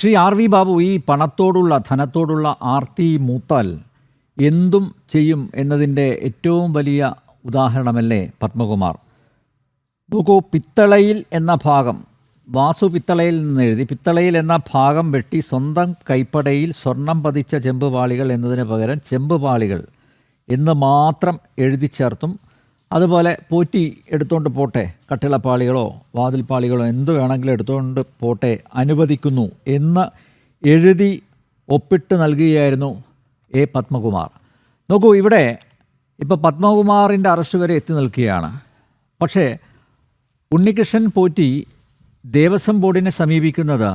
Shri R V Babu ഈ പണത്തോടുള്ള ധനത്തോടുള്ള ആർത്തി മൂത്താൽ എന്തും ചെയ്യും എന്നതിന്റെ ഏറ്റവും വലിയ ഉദാഹരണമല്ലേ പത്മകുമാർ? നോക്കൂ പിത്തളയിൽ എന്ന ഭാഗം വാസു പിത്തളയിൽ നിന്ന് എഴുതി പിത്തളയിൽ എന്ന ഭാഗം വെട്ടി സ്വന്തം കൈപ്പടയിൽ സ്വർണം പതിച്ച ചെമ്പുപാളികൾ എന്നതിന് പകരം ചെമ്പുപാളികൾ എന്ന് മാത്രം എഴുതി ചേർത്തും അതുപോലെ പോറ്റി എടുത്തുകൊണ്ട് പോട്ടെ കട്ടിളപ്പാളികളോ വാതിൽപ്പാളികളോ എന്ത് വേണമെങ്കിലും എടുത്തുകൊണ്ട് പോട്ടെ അനുവദിക്കുന്നു എന്ന് എഴുതി ഒപ്പിട്ട് നൽകുകയായിരുന്നു എ പത്മകുമാർ. നോക്കൂ ഇവിടെ ഇപ്പോൾ പത്മകുമാറിന്റെ അറസ്റ്റ് വരെ എത്തി നിൽക്കുകയാണ്. പക്ഷേ ഉണ്ണികൃഷ്ണൻ പോറ്റി ദേവസ്വം ബോർഡിനെ സമീപിക്കുന്നത്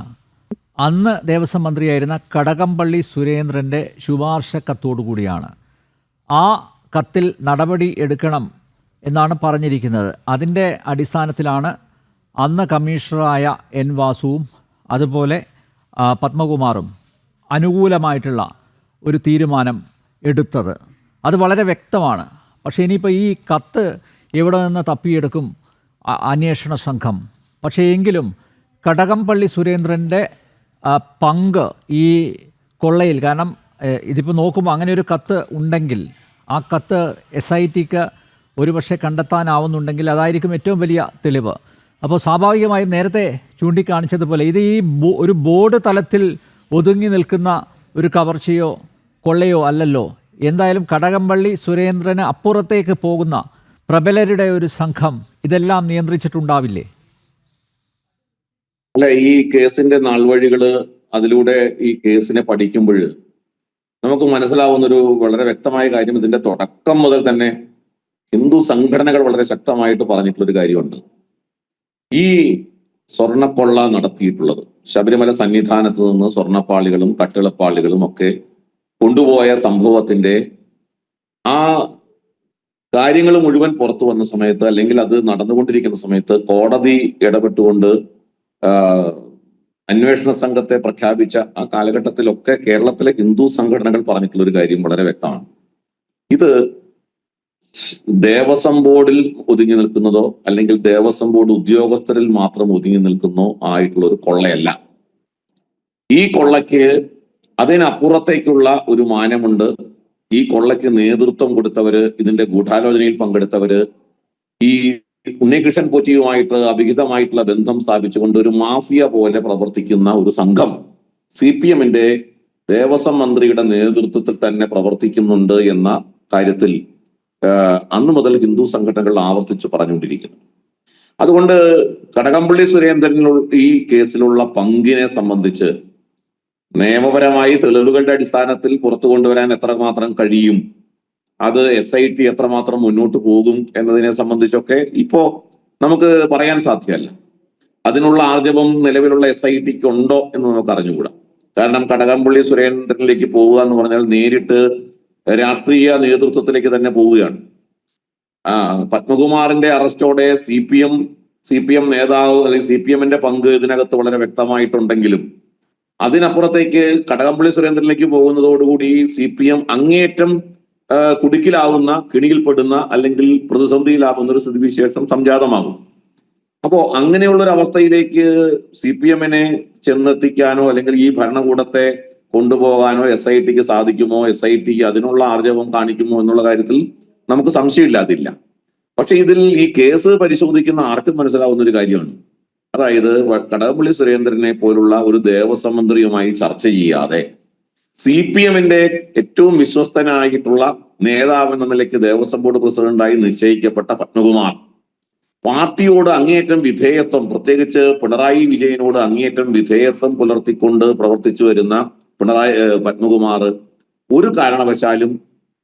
അന്ന് ദേവസ്വം മന്ത്രിയായിരുന്ന കടകംപള്ളി സുരേന്ദ്രന്റെ ശുപാർശ കത്തോടു കൂടിയാണ് ആ കത്തിൽ നടപടി എടുക്കണം എന്നാണ് പറഞ്ഞിരിക്കുന്നത്. അതിന്റെ അടിസ്ഥാനത്തിലാണ് അന്ന് കമ്മീഷണറായ എൻ വാസുവും അതുപോലെ പത്മകുമാറും അനുകൂലമായിട്ടുള്ള ഒരു തീരുമാനം എടുത്തത്. അത് വളരെ വ്യക്തമാണ്. പക്ഷേ ഇനിയിപ്പോൾ ഈ കത്ത് എവിടെ നിന്ന് തപ്പിയെടുക്കും അന്വേഷണ സംഘം? പക്ഷേ എങ്കിലും കടകംപള്ളി സുരേന്ദ്രന്റെ പങ്ക് ഈ കൊള്ളയിൽ കാരണം ഇതിപ്പോൾ നോക്കുമ്പോൾ അങ്ങനെ ഒരു കത്ത് ഉണ്ടെങ്കിൽ ആ കത്ത് എസ് ഐ ടിക്ക് ഒരുപക്ഷെ കണ്ടെത്താനാവുന്നുണ്ടെങ്കിൽ അതായിരിക്കും ഏറ്റവും വലിയ തെളിവ്. അപ്പോൾ സ്വാഭാവികമായും നേരത്തെ ചൂണ്ടിക്കാണിച്ചതുപോലെ ഇത് ഈ ഒരു ബോർഡ് തലത്തിൽ ഒതുങ്ങി നിൽക്കുന്ന ഒരു കവർച്ചയോ കൊള്ളയോ അല്ലല്ലോ. എന്തായാലും കടകംപള്ളി സുരേന്ദ്രന് അപ്പുറത്തേക്ക് പോകുന്ന പ്രബലരുടെ ഒരു സംഘം ഇതെല്ലാം നിയന്ത്രിച്ചിട്ടുണ്ടാവില്ലേ? അല്ല ഈ കേസിന്റെ നാൾവഴികൾ അതിലൂടെ ഈ കേസിനെ പഠിക്കുമ്പോൾ നമുക്ക് മനസ്സിലാവുന്ന ഒരു വളരെ വ്യക്തമായ കാര്യം ഇതിന്റെ തുടക്കം മുതൽ തന്നെ ഹിന്ദു സംഘടനകൾ വളരെ ശക്തമായിട്ട് പറഞ്ഞിട്ടുള്ള ഒരു കാര്യമുണ്ട്. ഈ സ്വർണക്കൊള്ള നടത്തിയിട്ടുള്ളത് ശബരിമല സന്നിധാനത്ത് നിന്ന് സ്വർണപ്പാളികളും കട്ടിളപ്പാളികളും ഒക്കെ കൊണ്ടുപോയ സംഭവത്തിന്റെ ആ കാര്യങ്ങൾ മുഴുവൻ പുറത്തു വന്ന സമയത്ത് അല്ലെങ്കിൽ അത് നടന്നുകൊണ്ടിരിക്കുന്ന സമയത്ത് കോടതി ഇടപെട്ടുകൊണ്ട് അന്വേഷണ സംഘത്തെ പ്രഖ്യാപിച്ച ആ കാലഘട്ടത്തിലൊക്കെ കേരളത്തിലെ ഹിന്ദു സംഘടനകൾ പറഞ്ഞിട്ടുള്ള ഒരു കാര്യം വളരെ വ്യക്തമാണ്. ഇത് ദേവസ്വം ബോർഡിൽ ഒതുങ്ങി നിൽക്കുന്നതോ അല്ലെങ്കിൽ ദേവസ്വം ബോർഡ് ഉദ്യോഗസ്ഥരിൽ മാത്രം ഒതുങ്ങി നിൽക്കുന്നോ ആയിട്ടുള്ള ഒരു കൊള്ളയല്ല. ഈ കൊള്ളയ്ക്ക് അതിനപ്പുറത്തേക്കുള്ള ഒരു മാനമുണ്ട് ഈ കൊള്ളയ്ക്ക് നേതൃത്വം കൊടുത്തവര് ഇതിന്റെ ഗൂഢാലോചനയിൽ പങ്കെടുത്തവര് ഈ ഉണ്ണികൃഷ്ണൻ പോറ്റിയുമായിട്ട് അവിഹിതമായിട്ടുള്ള ബന്ധം സ്ഥാപിച്ചുകൊണ്ട് ഒരു മാഫിയ പോലെ പ്രവർത്തിക്കുന്ന ഒരു സംഘം സി പി എമ്മിന്റെ ദേവസ്വം മന്ത്രിയുടെ നേതൃത്വത്തിൽ തന്നെ പ്രവർത്തിക്കുന്നുണ്ട് എന്ന കാര്യത്തിൽ അന്ന് മുതൽ ഹിന്ദു സംഘടനകൾ ആവർത്തിച്ച് പറഞ്ഞുകൊണ്ടിരിക്കുന്നു. അതുകൊണ്ട് കടകംപള്ളി സുരേന്ദ്രൻ ഈ കേസിലുള്ള പങ്കിനെ സംബന്ധിച്ച് നിയമപരമായി തെളിവുകളുടെ അടിസ്ഥാനത്തിൽ പുറത്തു കൊണ്ടുവരാൻ എത്രമാത്രം കഴിയും അത് എസ് ഐ ടി എത്രമാത്രം മുന്നോട്ട് പോകും എന്നതിനെ സംബന്ധിച്ചൊക്കെ ഇപ്പോ നമുക്ക് പറയാൻ സാധ്യമല്ല. അതിനുള്ള ആർജവം നിലവിലുള്ള എസ് ഐ ടിക്ക് ഉണ്ടോ എന്ന് നമുക്ക് അറിഞ്ഞുകൂടാ. കാരണം കടകംപള്ളി സുരേന്ദ്രനിലേക്ക് പോവുക എന്ന് പറഞ്ഞാൽ നേരിട്ട് രാഷ്ട്രീയ നേതൃത്വത്തിലേക്ക് തന്നെ പോവുകയാണ്. ആ പത്മകുമാറിന്റെ അറസ്റ്റോടെ C P M C P M നേതാവ് അല്ലെങ്കിൽ സി പി എമ്മിന്റെ പങ്ക് ഇതിനകത്ത് വളരെ വ്യക്തമായിട്ടുണ്ടെങ്കിലും അതിനപ്പുറത്തേക്ക് കടകംപള്ളി സുരേന്ദ്രനിലേക്ക് പോകുന്നതോടുകൂടി സി പി എം അങ്ങേയറ്റം കുടുക്കിലാവുന്ന കിണിയിൽപ്പെടുന്ന അല്ലെങ്കിൽ പ്രതിസന്ധിയിലാകുന്ന ഒരു സ്ഥിതിവിശേഷം സംജാതമാകും. അപ്പോ അങ്ങനെയുള്ള ഒരു അവസ്ഥയിലേക്ക് സി പി എമ്മിനെ ചെന്നെത്തിക്കാനോ അല്ലെങ്കിൽ ഈ ഭരണകൂടത്തെ കൊണ്ടുപോകാനോ എസ് ഐ ടിക്ക് സാധിക്കുമോ? എസ് ഐ ടിക്ക് അതിനുള്ള ആർജവം കാണിക്കുമോ എന്നുള്ള കാര്യത്തിൽ നമുക്ക് സംശയമില്ലാതില്ല പക്ഷെ ഇതിൽ ഈ കേസ് പരിശോധിക്കുന്ന ആർക്കും മനസ്സിലാവുന്ന ഒരു കാര്യമാണ്. അതായത് കടകംപള്ളി സുരേന്ദ്രനെ പോലുള്ള ഒരു ദേവസ്വം മന്ത്രിയുമായി ചർച്ച ചെയ്യാതെ സി പി എമ്മിന്റെ ഏറ്റവും വിശ്വസ്തനായിട്ടുള്ള നേതാവ് എന്ന നിലയ്ക്ക് ദേവസ്വം ബോർഡ് പ്രസിഡന്റായി നിശ്ചയിക്കപ്പെട്ട പത്മകുമാർ. പാർട്ടിയോട് അങ്ങേയറ്റം വിധേയത്വം പ്രത്യേകിച്ച് പിണറായി വിജയനോട് അങ്ങേയറ്റം വിധേയത്വം പുലർത്തിക്കൊണ്ട് പ്രവർത്തിച്ചു വരുന്ന പിണറായി പത്മകുമാർ ഒരു കാരണവശാലും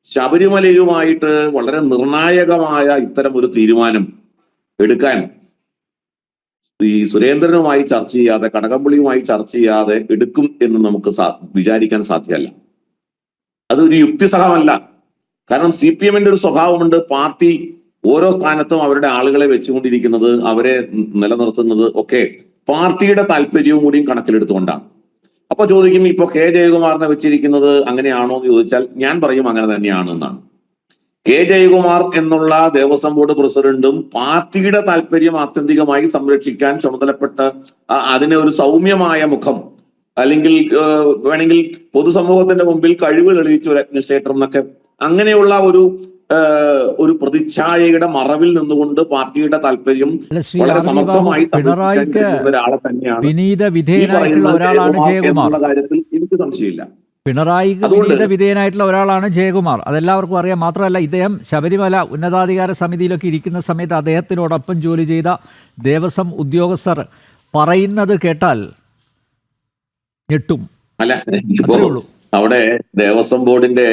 ശബരിമലയുമായിട്ട് വളരെ നിർണായകമായ ഇത്തരം ഒരു തീരുമാനം എടുക്കാൻ ഈ സുരേന്ദ്രനുമായി ചർച്ച ചെയ്യാതെ കടകംപള്ളിയുമായി ചർച്ച ചെയ്യാതെ എടുക്കും എന്ന് നമുക്ക് വിചാരിക്കാൻ സാധ്യമല്ല. അതൊരു യുക്തിസഹമല്ല. കാരണം സി പി എമ്മിന്റെ ഒരു സ്വഭാവമുണ്ട്. പാർട്ടി ഓരോ സ്ഥാനത്തും അവരുടെ ആളുകളെ വെച്ചുകൊണ്ടിരിക്കുന്നത് അവരെ നിലനിർത്തുന്നത് ഒക്കെ പാർട്ടിയുടെ താല്പര്യവും കൂടിയും കണക്കിലെടുത്തുകൊണ്ടാണ്. അപ്പൊ ചോദിക്കും ഇപ്പൊ കെ ജയകുമാറിനെ വെച്ചിരിക്കുന്നത് അങ്ങനെയാണോ എന്ന് ചോദിച്ചാൽ ഞാൻ പറയും അങ്ങനെ തന്നെയാണ് എന്നാണ്. കെ ജയകുമാർ എന്നുള്ള ദേവസ്വം ബോർഡ് പ്രസിഡന്റും പാർട്ടിയുടെ താല്പര്യം ആത്യന്തികമായി സംരക്ഷിക്കാൻ ചുമതലപ്പെട്ട അതിനെ ഒരു സൗമ്യമായ മുഖം അല്ലെങ്കിൽ വേണമെങ്കിൽ പൊതുസമൂഹത്തിന്റെ മുമ്പിൽ കഴിവ് തെളിയിച്ച ഒരു അഡ്മിനിസ്ട്രേറ്റർ എന്നൊക്കെ അങ്ങനെയുള്ള ഒരു ഒരു പ്രതിച്ഛായയുടെ മറവിൽ നിന്നുകൊണ്ട് പാർട്ടിയുടെ താല്പര്യം വളരെ സമർത്ഥമായി ഒരാളെ തന്നെയാണ്. വിനീത വിധേയനായിട്ടുള്ള ഒരാളാണ് ജയകുമാർ കാര്യത്തിൽ എനിക്ക് സംശയമില്ല. അതുകൊണ്ട് വിനീത വിധേയനായിട്ടുള്ള ഒരാളാണ് ജയകുമാർ. അതെല്ലാവർക്കും അറിയാം. മാത്രമല്ല ഇദ്ദേഹം ശബരിമല ഉന്നതാധികാര സമിതിയിലൊക്കെ ഇരിക്കുന്ന സമയത്ത് അദ്ദേഹത്തിനോടൊപ്പം ജോലി ചെയ്ത ദേവസ്വം ഉദ്യോഗസ്ഥർ പറയുന്നത് കേട്ടാൽ ഞെട്ടും. അല്ല അവിടെ ദേവസ്വം ബോർഡിന്റെ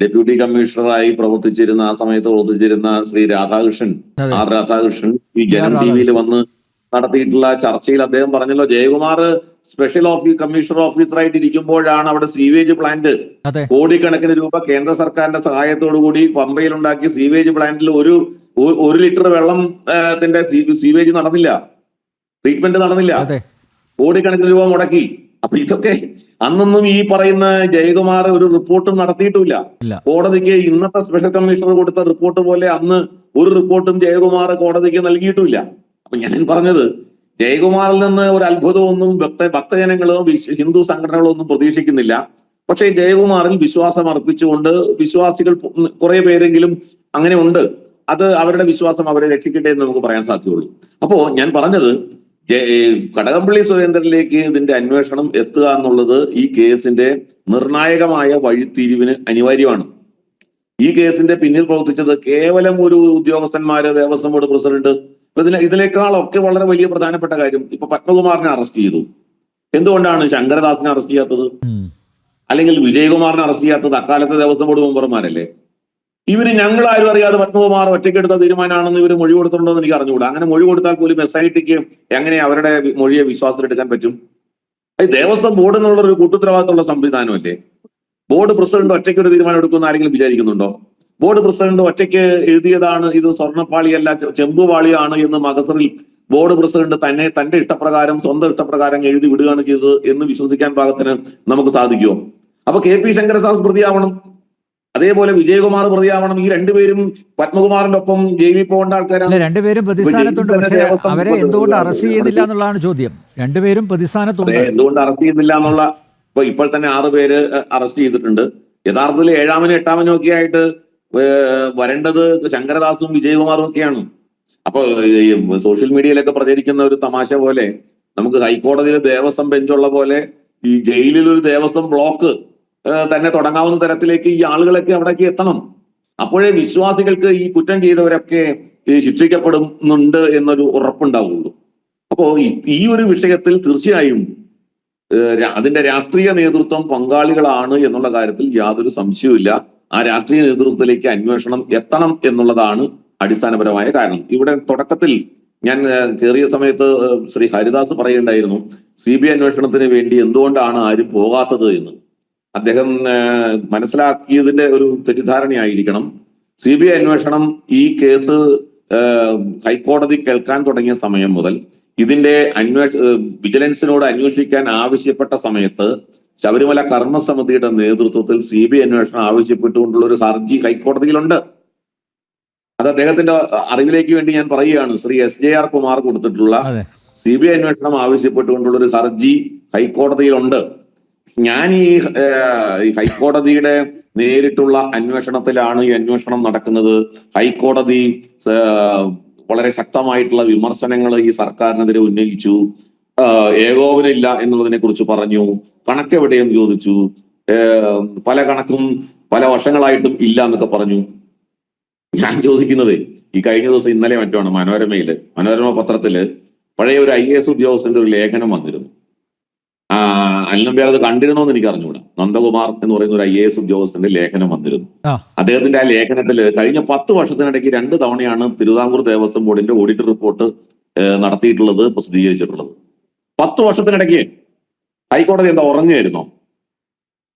ഡെപ്യൂട്ടി കമ്മീഷണറായി പ്രവർത്തിച്ചിരുന്ന ആ സമയത്ത് പ്രവർത്തിച്ചിരുന്ന ശ്രീ രാധാകൃഷ്ണൻ ആർ രാധാകൃഷ്ണൻ ഈ ജനം ടി വിയിൽ വന്ന് നടത്തിയിട്ടുള്ള ചർച്ചയിൽ അദ്ദേഹം പറഞ്ഞല്ലോ ജയകുമാർ സ്പെഷ്യൽ ഓഫീസ് കമ്മീഷണർ ഓഫീസറായിട്ട് ഇരിക്കുമ്പോഴാണ് അവിടെ സീവേജ് പ്ലാന്റ് കോടിക്കണക്കിന് രൂപ കേന്ദ്ര സർക്കാരിന്റെ സഹായത്തോടു കൂടി പമ്പയിൽ ഉണ്ടാക്കിയ സീവേജ് പ്ലാന്റിൽ ഒരു ഒരു ലിറ്റർ വെള്ളം ആ, ത്തിന്റെ സീവേജ് നടന്നില്ല. ട്രീറ്റ്മെന്റ് നടന്നില്ല. കോടിക്കണക്കിന് രൂപ മുടക്കി. അപ്പൊ ഇതൊക്കെ അന്നൊന്നും ഈ പറയുന്ന ജയകുമാർ ഒരു റിപ്പോർട്ടും നടത്തിയിട്ടില്ല കോടതിക്ക് ഇന്നത്തെ സ്പെഷ്യൽ കമ്മീഷണർ കൊടുത്ത റിപ്പോർട്ട് പോലെ അന്ന് ഒരു റിപ്പോർട്ടും ജയകുമാർ കോടതിക്ക് നൽകിയിട്ടില്ല അപ്പൊ ഞാൻ പറഞ്ഞത് ജയകുമാറിൽ നിന്ന് ഒരു അത്ഭുതമൊന്നും ഭക്ത ഭക്തജനങ്ങളോ ഹിന്ദു സംഘടനകളോ ഒന്നും പ്രതീക്ഷിക്കുന്നില്ല. പക്ഷേ ജയകുമാറിൽ വിശ്വാസം അർപ്പിച്ചുകൊണ്ട് വിശ്വാസികൾ കുറെ പേരെങ്കിലും അങ്ങനെ ഉണ്ട്. അത് അവരുടെ വിശ്വാസം അവരെ രക്ഷിക്കട്ടെ എന്ന് നമുക്ക് പറയാൻ സാധ്യതയുള്ളൂ. അപ്പോ ഞാൻ പറഞ്ഞത് കടകംപള്ളി സുരേന്ദ്രനിലേക്ക് ഇതിന്റെ അന്വേഷണം എത്തുക എന്നുള്ളത് ഈ കേസിന്റെ നിർണായകമായ വഴിത്തിരിവിന് അനിവാര്യമാണ്. ഈ കേസിന്റെ പിന്നിൽ പ്രവർത്തിച്ചത് കേവലം ഒരു ഉദ്യോഗസ്ഥന്മാര് ദേവസ്വം ബോർഡ് പ്രസിഡന്റ്. ഇപ്പൊ ഇതിനെ ഇതിനേക്കാളൊക്കെ വളരെ വലിയ പ്രധാനപ്പെട്ട കാര്യം ഇപ്പൊ പത്മകുമാറിനെ അറസ്റ്റ് ചെയ്തു. എന്തുകൊണ്ടാണ് ശങ്കരദാസിനെ അറസ്റ്റ് ചെയ്യാത്തത്? അല്ലെങ്കിൽ വിജയകുമാറിനെ അറസ്റ്റ് ചെയ്യാത്തത് അക്കാലത്തെ ദേവസ്വം ബോർഡ് മെമ്പർമാരല്ലേ? ഇവർ ഞങ്ങളാരും അറിയാതെ പത്മകുമാർ ഒറ്റയ്ക്കെടുത്ത തീരുമാനമാണെന്ന് ഇവർ മൊഴി കൊടുത്തിട്ടുണ്ടോ എന്ന് എനിക്ക് അറിഞ്ഞുകൂടാ. അങ്ങനെ മൊഴി കൊടുത്താൽ പോലും എസ് ഐ ടിക്ക് എങ്ങനെ അവരുടെ മൊഴിയെ വിശ്വാസത്തിലെടുക്കാൻ പറ്റും? ദേവസ്വം ബോർഡ് എന്നുള്ള ഒരു കൂട്ടുത്തരവാദിത്തമുള്ള സംവിധാനമല്ലേ? ബോർഡ് പ്രസിഡന്റ് ഒറ്റയ്ക്ക് ഒരു തീരുമാനം എടുക്കുമെന്ന് ആരെങ്കിലും വിചാരിക്കുന്നുണ്ടോ? ബോർഡ് പ്രസിഡന്റ് ഒറ്റയ്ക്ക് എഴുതിയതാണ് ഇത് സ്വർണപ്പാളിയല്ല ചെമ്പുപാളിയാണ് എന്ന് മകസറിൽ ബോർഡ് പ്രസിഡന്റ് തന്നെ തന്റെ ഇഷ്ടപ്രകാരം സ്വന്തം ഇഷ്ടപ്രകാരം എഴുതി വിടുകയാണ് ചെയ്തത് എന്ന് വിശ്വസിക്കാൻ പാകത്തിന് നമുക്ക് സാധിക്കുമോ? അപ്പൊ കെ പി ശങ്കരദാസ് പ്രതിയാവണം. അതേപോലെ വിജയകുമാർ പ്രതിയാവണം. ഈ രണ്ടുപേരും പത്മകുമാറിന്റെ ഒപ്പം ജയിലിൽ പോകേണ്ട ആൾക്കാരാണ്. രണ്ടുപേരും പ്രതിസ്ഥാനത്തുണ്ട്. പക്ഷേ അവരെ എന്തുകൊണ്ട് അറസ്റ്റ് ചെയ്തില്ല എന്നുള്ളതാണ് ചോദ്യം. രണ്ടുപേരും പ്രതിസ്ഥാനത്തുണ്ട്. എന്തുകൊണ്ട് അറസ്റ്റ് ചെയ്യുന്നില്ല എന്നുള്ള ഇപ്പൊ ഇപ്പോൾ തന്നെ ആറ് പേര് അറസ്റ്റ് ചെയ്തിട്ടുണ്ട്. യഥാർത്ഥത്തിൽ ഏഴാമനും എട്ടാമനും ഒക്കെ ആയിട്ട് വരേണ്ടത് ശങ്കരദാസും വിജയകുമാറും ഒക്കെയാണ്. അപ്പൊ സോഷ്യൽ മീഡിയയിലൊക്കെ പ്രചരിക്കുന്ന ഒരു തമാശ പോലെ നമുക്ക് ഹൈക്കോടതിയിൽ ദേവസ്വം ബെഞ്ചുള്ള പോലെ ഈ ജയിലിൽ ഒരു ദേവസ്വം ബ്ലോക്ക് തന്നെ തുടങ്ങാവുന്ന തരത്തിലേക്ക് ഈ ആളുകളൊക്കെ അവിടേക്ക് എത്തണം. അപ്പോഴേ വിശ്വാസികൾക്ക് ഈ കുറ്റം ചെയ്തവരൊക്കെ ശിക്ഷിക്കപ്പെടുന്നുണ്ട് എന്നൊരു ഉറപ്പുണ്ടാവുള്ളൂ. അപ്പോ ഈ- ഒരു വിഷയത്തിൽ തീർച്ചയായും അതിന്റെ രാഷ്ട്രീയ നേതൃത്വം പങ്കാളികളാണ് എന്നുള്ള കാര്യത്തിൽ യാതൊരു സംശയവുമില്ല. ആ രാഷ്ട്രീയ നേതൃത്വത്തിലേക്ക് അന്വേഷണം എത്തണം എന്നുള്ളതാണ് അടിസ്ഥാനപരമായ കാരണം. ഇവിടെ തുടക്കത്തിൽ ഞാൻ കയറിയ സമയത്ത് ശ്രീ ഹരിദാസ് പറയുണ്ടായിരുന്നു സി ബി അന്വേഷണത്തിന് വേണ്ടി എന്തുകൊണ്ടാണ് ആരും പോകാത്തത് എന്ന്. അദ്ദേഹം മനസ്സിലാക്കിയതിന്റെ ഒരു തെറ്റിദ്ധാരണയായിരിക്കണം. സി ബി ഐ അന്വേഷണം ഈ കേസ് ഹൈക്കോടതി കേൾക്കാൻ തുടങ്ങിയ സമയം മുതൽ ഇതിന്റെ അന്വേഷ വിജിലൻസിനോട് അന്വേഷിക്കാൻ ആവശ്യപ്പെട്ട സമയത്ത് ശബരിമല കർമ്മസമിതിയുടെ നേതൃത്വത്തിൽ സി ബി ഐ അന്വേഷണം ആവശ്യപ്പെട്ടുകൊണ്ടുള്ള ഒരു ഹർജി ഹൈക്കോടതിയിലുണ്ട്. അത് അദ്ദേഹത്തിന്റെ അറിവിലേക്ക് വേണ്ടി ഞാൻ പറയുകയാണ്. Shri S J R Kumar കൊടുത്തിട്ടുള്ള സി ബി ഐ അന്വേഷണം ആവശ്യപ്പെട്ടുകൊണ്ടുള്ള ഒരു ഹർജി ഹൈക്കോടതിയിലുണ്ട്. ഞാൻ ഈ ഹൈക്കോടതിയുടെ നേരിട്ടുള്ള അന്വേഷണത്തിലാണ് ഈ അന്വേഷണം നടക്കുന്നത്. ഹൈക്കോടതി വളരെ ശക്തമായിട്ടുള്ള വിമർശനങ്ങൾ ഈ സർക്കാരിനെതിരെ ഉന്നയിച്ചു. ഏകോപനമില്ല എന്നുള്ളതിനെ കുറിച്ച് പറഞ്ഞു. കണക്കെവിടെയും ചോദിച്ചു. പല കണക്കും പല വർഷങ്ങളായിട്ടും ഇല്ല എന്നൊക്കെ പറഞ്ഞു. ഞാൻ ചോദിക്കുന്നത് ഈ കഴിഞ്ഞ ദിവസം ഇന്നലെ മറ്റുമാണ് മനോരമയിൽ മനോരമ പത്രത്തിൽ പഴയ ഒരു ഐ എസ് ഉദ്യോഗസ്ഥന്റെ ഒരു ലേഖനം വന്നിരുന്നു. അല്ലംബിയാർ അത് കണ്ടിരുന്നോ എന്ന് എനിക്ക് അറിഞ്ഞുകൂടാ നന്ദകുമാർ എന്ന് പറയുന്ന ഒരു ഐ എ എസ് ഉദ്യോഗസ്ഥന്റെ ലേഖനം വന്നിരുന്നു. അദ്ദേഹത്തിന്റെ ആ ലേഖനത്തിൽ കഴിഞ്ഞ പത്ത് വർഷത്തിനിടയ്ക്ക് രണ്ട് തവണയാണ് തിരുവിതാംകൂർ ദേവസ്വം ബോർഡിന്റെ ഓഡിറ്റ് റിപ്പോർട്ട് നടത്തിയിട്ടുള്ളത് പ്രസിദ്ധീകരിച്ചിട്ടുള്ളത്. പത്ത് വർഷത്തിനിടയ്ക്ക് ഹൈക്കോടതി എന്താ ഉറങ്ങുകയായിരുന്നോ?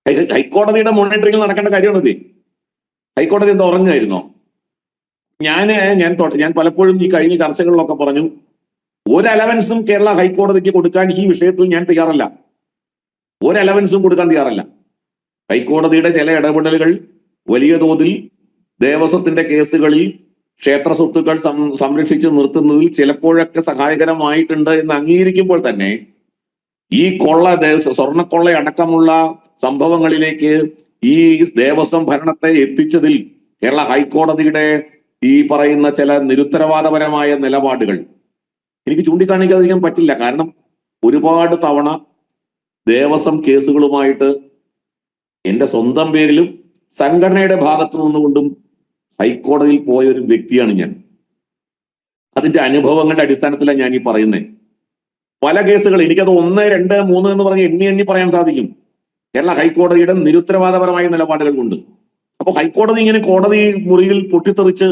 ഹൈ- ഹൈക്കോടതിയുടെ മോണിറ്ററിംഗിൽ നടക്കേണ്ട കാര്യമാണത് ഹൈക്കോടതി എന്താ ഉറങ്ങുകയായിരുന്നോ? ഞാൻ ഞാൻ ഞാൻ പലപ്പോഴും ഈ കഴിഞ്ഞ ചർച്ചകളിലൊക്കെ പറഞ്ഞു ഒരു അലവൻസും കേരള ഹൈക്കോടതിക്ക് കൊടുക്കാൻ ഈ വിഷയത്തിൽ ഞാൻ തയ്യാറല്ല. ഒരു അലവൻസും കൊടുക്കാൻ തയ്യാറല്ല. ഹൈക്കോടതിയുടെ ചില ഇടപെടലുകൾ വലിയ തോതിൽ ദേവസ്വത്തിന്റെ കേസുകളിൽ ക്ഷേത്ര സ്വത്തുക്കൾ സംരക്ഷിച്ച് നിർത്തുന്നതിൽ ചിലപ്പോഴൊക്കെ സഹായകരമായിട്ടുണ്ട് എന്ന് അംഗീകരിക്കുമ്പോൾ തന്നെ ഈ കൊള്ള സ്വർണക്കൊള്ള അടക്കമുള്ള സംഭവങ്ങളിലേക്ക് ഈ ദേവസ്വം ഭരണത്തെ എത്തിച്ചതിൽ കേരള ഹൈക്കോടതിയുടെ ഈ പറയുന്ന ചില നിരുത്തരവാദപരമായ നിലപാടുകൾ. എനിക്ക് ചൂണ്ടിക്കാണിക്കാതിരിക്കാൻ പറ്റില്ല. കാരണം ഒരുപാട് തവണ ദേവസ്വം കേസുകളുമായിട്ട് എന്റെ സ്വന്തം പേരിലും സംഘടനയുടെ ഭാഗത്തു നിന്നുകൊണ്ടും ഹൈക്കോടതിയിൽ പോയ ഒരു വ്യക്തിയാണ് ഞാൻ. അതിന്റെ അനുഭവങ്ങളുടെ അടിസ്ഥാനത്തിലാണ് ഞാൻ ഈ പറയുന്നത് പല കേസുകൾ എനിക്കത് ഒന്ന് രണ്ട് മൂന്ന് എന്ന് പറഞ്ഞ് എണ്ണി എണ്ണി പറയാൻ സാധിക്കും. കേരള ഹൈക്കോടതിയുടെ നിരുത്തരവാദപരമായ നിലപാടുകൾ കൊണ്ട്. അപ്പൊ ഹൈക്കോടതി ഇങ്ങനെ കോടതി മുറിയിൽ പൊട്ടിത്തെറിച്ച്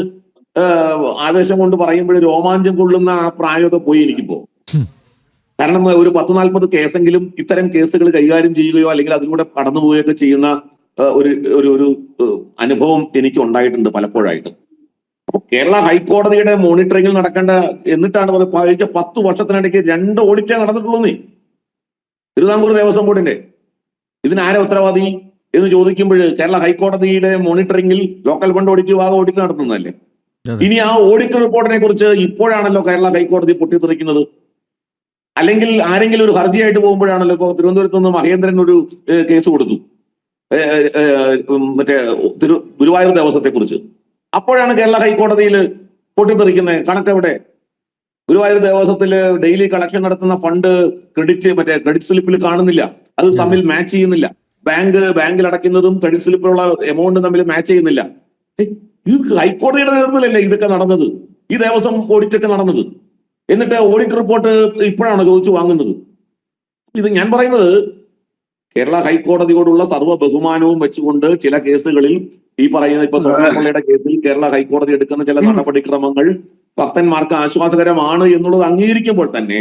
ആവേശം കൊണ്ട് പറയുമ്പോൾ രോമാഞ്ചം കൊള്ളുന്ന ആ പ്രായമൊക്കെ പോയി എനിക്കിപ്പോ. കാരണം ഒരു പത്ത് നാൽപ്പത് കേസെങ്കിലും ഇത്തരം കേസുകൾ കൈകാര്യം ചെയ്യുകയോ അല്ലെങ്കിൽ അതിലൂടെ കടന്നു പോവുകയൊക്കെ ചെയ്യുന്ന ഒരു ഒരു ഒരു അനുഭവം എനിക്ക് ഉണ്ടായിട്ടുണ്ട് പലപ്പോഴായിട്ട്. അപ്പൊ കേരള ഹൈക്കോടതിയുടെ മോണിറ്ററിംഗിൽ നടക്കേണ്ട എന്നിട്ടാണ് കഴിഞ്ഞ പത്ത് വർഷത്തിനിടയ്ക്ക് രണ്ട് ഓഡിറ്റേ നടന്നിട്ടുള്ളൂ നീ തിരുവിതാംകൂർ ദേവസ്വം ബോർഡിന്റെ. ഇതിനാരെ ഉത്തരവാദി എന്ന് ചോദിക്കുമ്പോൾ കേരള ഹൈക്കോടതിയുടെ മോണിറ്ററിംഗിൽ ലോക്കൽ ഫണ്ട് ഓഡിറ്റ് വിഭാഗം ഓഡിറ്റ് നടത്തുന്നതല്ലേ? ഇനി ആ ഓഡിറ്റ് റിപ്പോർട്ടിനെ കുറിച്ച് ഇപ്പോഴാണല്ലോ കേരള ഹൈക്കോടതി പൊട്ടിത്തെറിക്കുന്നത്. അല്ലെങ്കിൽ ആരെങ്കിലും ഒരു ഹർജിയായിട്ട് പോകുമ്പോഴാണല്ലോ ഇപ്പോൾ തിരുവനന്തപുരത്ത് നിന്ന് മഹേന്ദ്രൻ ഒരു കേസ് കൊടുത്തു. മറ്റേ തിരു ഗുരുവായൂർ ദേവസ്വത്തെ കുറിച്ച് അപ്പോഴാണ് കേരള ഹൈക്കോടതിയിൽ പൊട്ടിത്തെറിക്കുന്നത്. കണക്കെവിടെ? ഗുരുവായൂർ ദേവസ്വത്തിൽ ഡെയിലി കളക്ഷൻ നടത്തുന്ന ഫണ്ട് ക്രെഡിറ്റ് മറ്റേ ക്രെഡിറ്റ് സ്ലിപ്പിൽ കാണുന്നില്ല. അത് തമ്മിൽ മാച്ച് ചെയ്യുന്നില്ല. ബാങ്ക് ബാങ്കിൽ അടയ്ക്കുന്നതും ക്രെഡിറ്റ് സ്ലിപ്പിലുള്ള എമൗണ്ട് തമ്മിൽ മാച്ച് ചെയ്യുന്നില്ല. ഇത് ഹൈക്കോടതിയുടെ നേതൃത്വത്തിലല്ലേ ഇതൊക്കെ നടന്നത്? ഈ ദേവസ്വം ഓഡിറ്റൊക്കെ നടന്നത്? എന്നിട്ട് ഓഡിറ്റ് റിപ്പോർട്ട് ഇപ്പോഴാണ് ചോദിച്ചു വാങ്ങുന്നത് ഇത് ഞാൻ പറയുന്നത് കേരള ഹൈക്കോടതിയോടുള്ള സർവ ബഹുമാനവും വെച്ചുകൊണ്ട് ചില കേസുകളിൽ ഈ പറയുന്ന ഇപ്പൊ സ്വർണക്കൊള്ളയുടെ കേസിൽ കേരള ഹൈക്കോടതി എടുക്കുന്ന ചില നടപടിക്രമങ്ങൾ ഭക്തന്മാർക്ക് ആശ്വാസകരമാണ് എന്നുള്ളത് അംഗീകരിക്കുമ്പോൾ തന്നെ.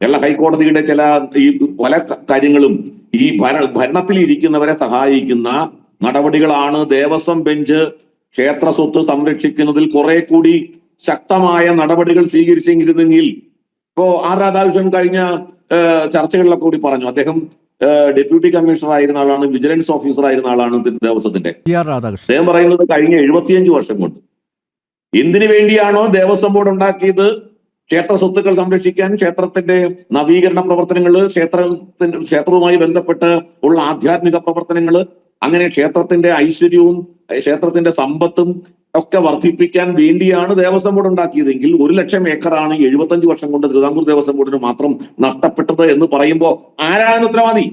കേരള ഹൈക്കോടതിയുടെ ചില ഈ പല കാര്യങ്ങളും ഈ ഭര ഭരണത്തിൽ ഇരിക്കുന്നവരെ സഹായിക്കുന്ന നടപടികളാണ് ദേവസ്വം ബെഞ്ച് ക്ഷേത്ര സ്വത്ത് സംരക്ഷിക്കുന്നതിൽ കുറെ കൂടി ശക്തമായ നടപടികൾ സ്വീകരിച്ചെങ്കിരുന്നെങ്കിൽ ഇപ്പോ ആർ രാധാകൃഷ്ണൻ കഴിഞ്ഞ ചർച്ചകളിലൊക്കെ കൂടി പറഞ്ഞു. അദ്ദേഹം ഡെപ്യൂട്ടി കമ്മീഷണർ ആയിരുന്ന ആളാണ് വിജിലൻസ് ഓഫീസർ ആയിരുന്ന ആളാണ് ദേവസ്വത്തിന്റെ അദ്ദേഹം പറയുന്നത് കഴിഞ്ഞ എഴുപത്തിയഞ്ച് വർഷം കൊണ്ട്. എന്തിനു വേണ്ടിയാണോ ദേവസ്വം ബോർഡ് ഉണ്ടാക്കിയത്? ക്ഷേത്ര സ്വത്തുക്കൾ സംരക്ഷിക്കാൻ ക്ഷേത്രത്തിന്റെ നവീകരണ പ്രവർത്തനങ്ങൾ ക്ഷേത്രത്തിന്റെ ക്ഷേത്രവുമായി ബന്ധപ്പെട്ട് ഉള്ള ആധ്യാത്മിക പ്രവർത്തനങ്ങൾ അങ്ങനെ ക്ഷേത്രത്തിന്റെ ഐശ്വര്യവും ക്ഷേത്രത്തിന്റെ സമ്പത്തും ഒക്കെ വർദ്ധിപ്പിക്കാൻ വേണ്ടിയാണ് ദേവസ്വം ബോർഡ് ഉണ്ടാക്കിയതെങ്കിൽ ഒരു ലക്ഷം ഏക്കറാണ് എഴുപത്തഞ്ച് വർഷം കൊണ്ട് തിരുവിതാംകൂർ ദേവസ്വം ബോർഡിന് മാത്രം നഷ്ടപ്പെട്ടത് എന്ന് പറയുമ്പോൾ ആരാണ് ഉത്തരവാദി?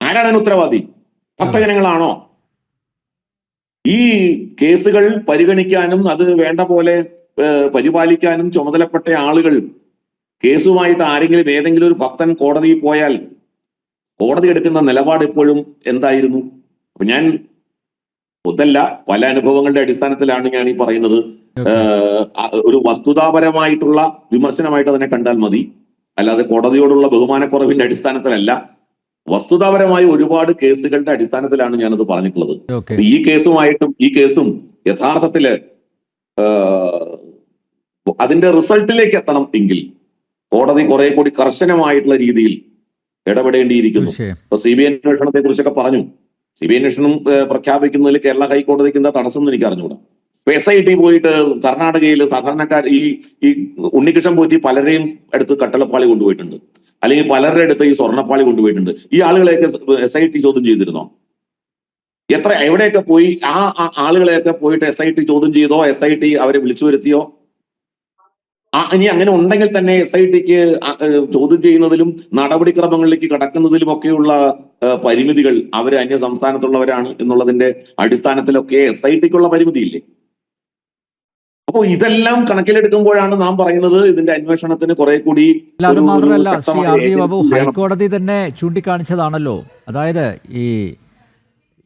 ആരാണ് ഉത്തരവാദി? ഭക്തജനങ്ങളാണോ? ഈ കേസുകൾ പരിഗണിക്കാനും അത് വേണ്ട പോലെ പരിപാലിക്കാനും ചുമതലപ്പെട്ട ആളുകൾ കേസുമായിട്ട് ആരെങ്കിലും ഏതെങ്കിലും ഒരു ഭക്തൻ കോടതിയിൽ പോയാൽ കോടതി എടുക്കുന്ന നിലപാട് ഇപ്പോഴും എന്തായിരുന്നു? അപ്പൊ ഞാൻ ഒന്നല്ല പല അനുഭവങ്ങളുടെ അടിസ്ഥാനത്തിലാണ് ഞാൻ ഈ പറയുന്നത്. ഒരു വസ്തുതാപരമായിട്ടുള്ള വിമർശനമായിട്ട് അതിനെ കണ്ടാൽ മതി. അല്ലാതെ കോടതിയോടുള്ള ബഹുമാനക്കുറവിന്റെ അടിസ്ഥാനത്തിലല്ല. വസ്തുതാപരമായ ഒരുപാട് കേസുകളുടെ അടിസ്ഥാനത്തിലാണ് ഞാനത് പറഞ്ഞിട്ടുള്ളത്. ഈ കേസുമായിട്ടും ഈ കേസും യഥാർത്ഥത്തിൽ അതിന്റെ റിസൾട്ടിലേക്ക് എത്തണം എങ്കിൽ കോടതി കുറെ കൂടി കർശനമായിട്ടുള്ള രീതിയിൽ ഇടപെടേണ്ടിയിരിക്കുന്നു. ഇപ്പൊ സി ബി ഐ അന്വേഷണത്തെ കുറിച്ചൊക്കെ പറഞ്ഞു. സി ബി ഐ അന്വേഷണം പ്രഖ്യാപിക്കുന്നതിൽ കേരള ഹൈക്കോടതിക്ക് എന്താ തടസ്സം എന്ന് എനിക്ക് അറിഞ്ഞുകൂടാ. ഇപ്പൊ എസ് ഐ ടി പോയിട്ട് കർണാടകയിൽ സാധാരണക്കാർ ഈ ഈ ഉണ്ണികൃഷ്ണൻ പോറ്റി പലരെയും അടുത്ത് കട്ടളപ്പാളി കൊണ്ടുപോയിട്ടുണ്ട്. അല്ലെങ്കിൽ പലരുടെ അടുത്ത് ഈ സ്വർണപ്പാളി കൊണ്ടുപോയിട്ടുണ്ട്. ഈ ആളുകളെയൊക്കെ എസ് ഐ ടി ചോദ്യം ചെയ്തിരുന്നോ? എത്ര എവിടെയൊക്കെ പോയി ആ ആളുകളെയൊക്കെ പോയിട്ട് എസ് ഐ ടി ചോദ്യം ചെയ്തോ? എസ് ഐ ടി അവരെ വിളിച്ചു വരുത്തിയോ? ആ ഇനി അങ്ങനെ ഉണ്ടെങ്കിൽ തന്നെ എസ് ഐ ടിക്ക് ചോദ്യം ചെയ്യുന്നതിലും നടപടിക്രമങ്ങളിലേക്ക് കടക്കുന്നതിലും ഒക്കെയുള്ള പരിമിതികൾ അവർ അന്യ സംസ്ഥാനത്തുള്ളവരാണ് എന്നുള്ളതിന്റെ അടിസ്ഥാനത്തിലൊക്കെ എസ് ഐ ടിക്കുള്ള പരിമിതിയില്ലേ? അപ്പോൾ ഇതെല്ലാം കണക്കിലെടുക്കുമ്പോഴാണ് നാം പറയുന്നത് ഇതിന്റെ അന്വേഷണത്തിന് കുറെ കൂടി അത് മാത്രമല്ല ശ്രീ ആർ ബാബു ഹൈക്കോടതി തന്നെ ചൂണ്ടിക്കാണിച്ചതാണല്ലോ. അതായത് ഈ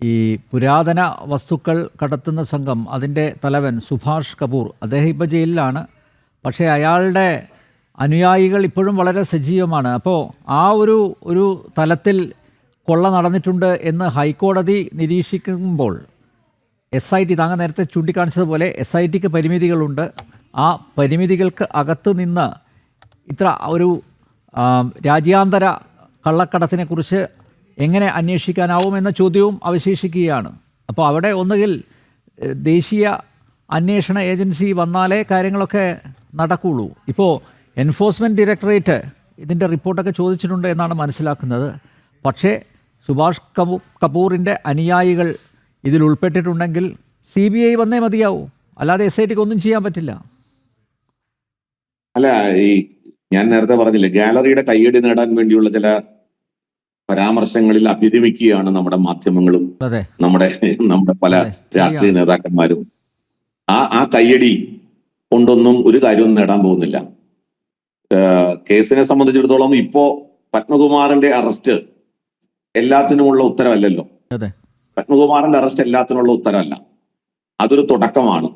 ഈ പുരാതന വസ്തുക്കൾ കടത്തുന്ന സംഘം അതിന്റെ തലവൻ സുഭാഷ് കപൂർ അദ്ദേഹം ഇപ്പോൾ ജയിലിലാണ്. പക്ഷേ അയാളുടെ അനുയായികൾ ഇപ്പോഴും വളരെ സജീവമാണ്. അപ്പോൾ ആ ഒരു ഒരു തലത്തിൽ കൊള്ള നടന്നിട്ടുണ്ട് എന്ന് ഹൈക്കോടതി നിരീക്ഷിക്കുമ്പോൾ എസ് ഐ ടി താങ്കൾ നേരത്തെ ചൂണ്ടിക്കാണിച്ചതുപോലെ എസ് ഐ ടിക്ക് പരിമിതികളുണ്ട്. ആ പരിമിതികൾക്ക് അകത്ത് നിന്ന് ഇത്ര ഒരു രാജ്യാന്തര കള്ളക്കടത്തിനെക്കുറിച്ച് എങ്ങനെ അന്വേഷിക്കാനാവും എന്ന ചോദ്യവും അവശേഷിക്കുകയാണ്. അപ്പോൾ അവിടെ ഒന്നുകിൽ ദേശീയ അന്വേഷണ ഏജൻസി വന്നാലേ കാര്യങ്ങളൊക്കെ നടക്കുകയുള്ളൂ ഇപ്പോൾ എൻഫോഴ്സ്മെന്റ് ഡയറക്ടറേറ്റ് ഇതിന്റെ റിപ്പോർട്ടൊക്കെ ചോദിച്ചിട്ടുണ്ട് എന്നാണ് മനസ്സിലാക്കുന്നത്. പക്ഷേ സുഭാഷ് കപൂ കപൂറിന്റെ അനുയായികൾ ഇതിൽ ഉൾപ്പെട്ടിട്ടുണ്ടെങ്കിൽ സി ബി ഐ വന്നേ മതിയാവൂ. അല്ലാതെ എസ് ഐ ടിക്ക് ഒന്നും ചെയ്യാൻ പറ്റില്ല. അല്ല ഈ ഞാൻ നേരത്തെ പറഞ്ഞില്ലേ ഗാലറിയുടെ കയ്യടി നേടാൻ വേണ്ടിയുള്ള ചില പരാമർശങ്ങളിൽ അഭിരമിക്കുകയാണ് നമ്മുടെ മാധ്യമങ്ങളും നമ്മുടെ നമ്മുടെ പല രാഷ്ട്രീയ നേതാക്കന്മാരും. ആ ആ കയ്യടി കൊണ്ടൊന്നും ഒരു കാര്യവും നേടാൻ പോകുന്നില്ല. കേസിനെ സംബന്ധിച്ചിടത്തോളം ഇപ്പോ പത്മകുമാറിന്റെ അറസ്റ്റ് എല്ലാത്തിനുമുള്ള ഉത്തരവല്ലല്ലോ. പത്മകുമാറിന്റെ അറസ്റ്റ് എല്ലാത്തിനുള്ള ഉത്തരവല്ല. അതൊരു തുടക്കമാണ്.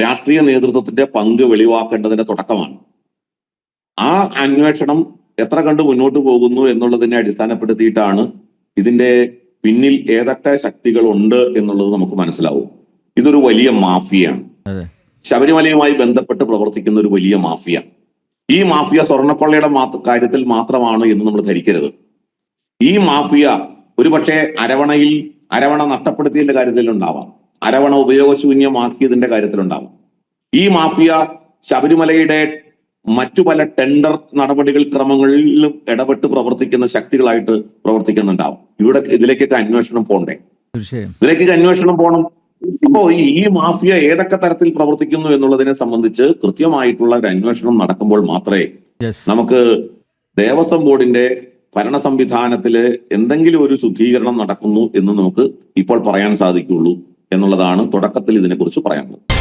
രാഷ്ട്രീയ നേതൃത്വത്തിന്റെ പങ്ക് വെളിവാക്കേണ്ടതിന്റെ തുടക്കമാണ്. ആ അന്വേഷണം എത്ര കണ്ട് മുന്നോട്ട് പോകുന്നു എന്നുള്ളതിനെ അടിസ്ഥാനപ്പെടുത്തിയിട്ടാണ് ഇതിന്റെ പിന്നിൽ ഏതൊക്കെ ശക്തികളുണ്ട് എന്നുള്ളത് നമുക്ക് മനസ്സിലാവും. ഇതൊരു വലിയ മാഫിയാണ്. ശബരിമലയുമായി ബന്ധപ്പെട്ട് പ്രവർത്തിക്കുന്ന ഒരു വലിയ മാഫിയ. ഈ മാഫിയ സ്വർണക്കൊള്ളയുടെ കാര്യത്തിൽ മാത്രമാണ് എന്ന് നമ്മൾ ധരിക്കരുത്. ഈ മാഫിയ ഒരുപക്ഷെ അരവണയിൽ അരവണ നഷ്ടപ്പെടുത്തിയതിന്റെ കാര്യത്തിലുണ്ടാവാം. അരവണ ഉപയോഗശൂന്യമാക്കിയതിന്റെ കാര്യത്തിലുണ്ടാവാം. ഈ മാഫിയ ശബരിമലയുടെ മറ്റു പല ടെൻഡർ നടപടികൾ ക്രമങ്ങളിലും ഇടപെട്ട് പ്രവർത്തിക്കുന്ന ശക്തികളായിട്ട് പ്രവർത്തിക്കുന്നുണ്ടാവും. ഇവിടെ ഇതിലേക്കൊക്കെ അന്വേഷണം പോണ്ടേ? ഇതിലേക്കൊക്കെ ഇതിലേക്ക് അന്വേഷണം പോകണം ഇപ്പോ ഈ മാഫിയ ഏതൊക്കെ തരത്തിൽ പ്രവർത്തിക്കുന്നു എന്നുള്ളതിനെ സംബന്ധിച്ച് കൃത്യമായിട്ടുള്ള ഒരു അന്വേഷണം നടക്കുമ്പോൾ മാത്രമേ നമുക്ക് ദേവസ്വം ബോർഡിന്റെ ഭരണ സംവിധാനത്തിൽ എന്തെങ്കിലും ഒരു ശുദ്ധീകരണം നടക്കുന്നു എന്ന് നമുക്ക് ഇപ്പോൾ പറയാൻ സാധിക്കുള്ളൂ എന്നുള്ളതാണ് തുടക്കത്തിൽ ഇതിനെക്കുറിച്ച് പറയാനുള്ളത്.